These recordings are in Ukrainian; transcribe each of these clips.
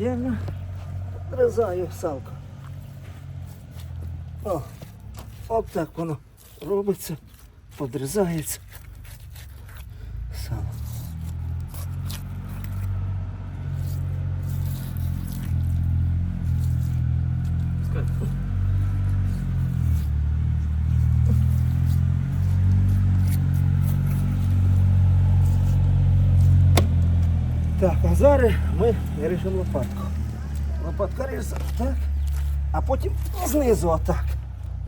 віддільно відрізаю салку. О, от так воно робиться, подрізається. Так, а зараз ми ріжемо лопатку. Лопатка ріжеться так, а потім знизу отак.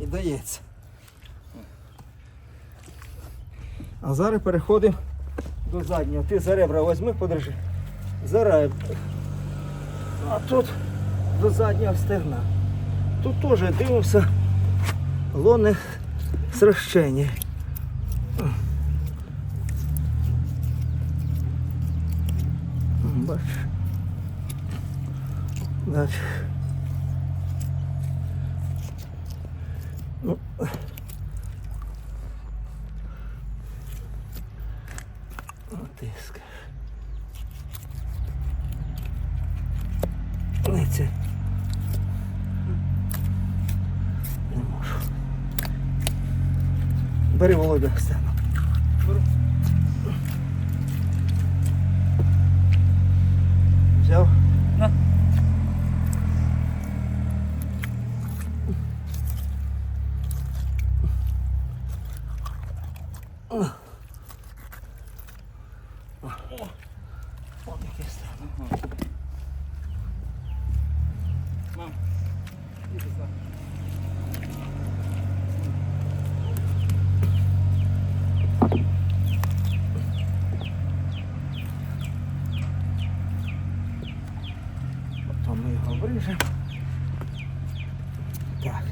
І дається. А зараз переходимо до заднього. Ти за ребра візьми, подержи. За ребра. А тут до заднього стегна. Тут теж дивимося лоне сращення. Бач. Бач. Ну. Отиска. Не це. Не можу. Бери Володя стену. Взяв? На. О, яке. Потім ми його вріжемо. Так.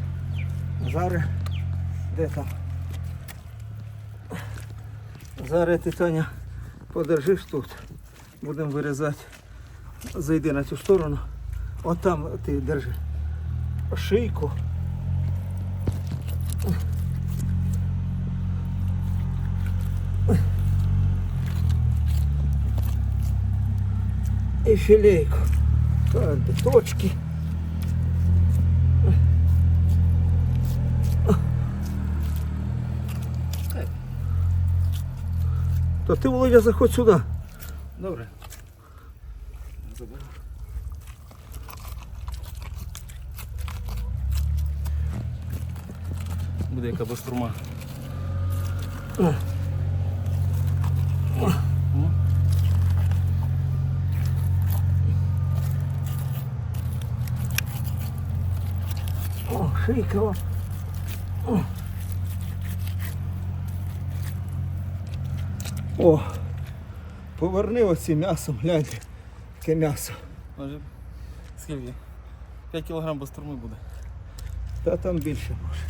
Зараз де там? Зараз ти Таня подержиш тут. Будемо вирізати. Зайди на цю сторону. От там ти держи шийку. І філейку. Точки. То ти, Володя, заходь сюди. Добре. Буде яка бастурма. О. О. О, шийка. О. О. Поверни оці м'ясом, гляньте. Таке м'ясо. Може, скільки? 5 кілограм бастурми буде. Та там більше може.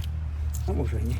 А може ні.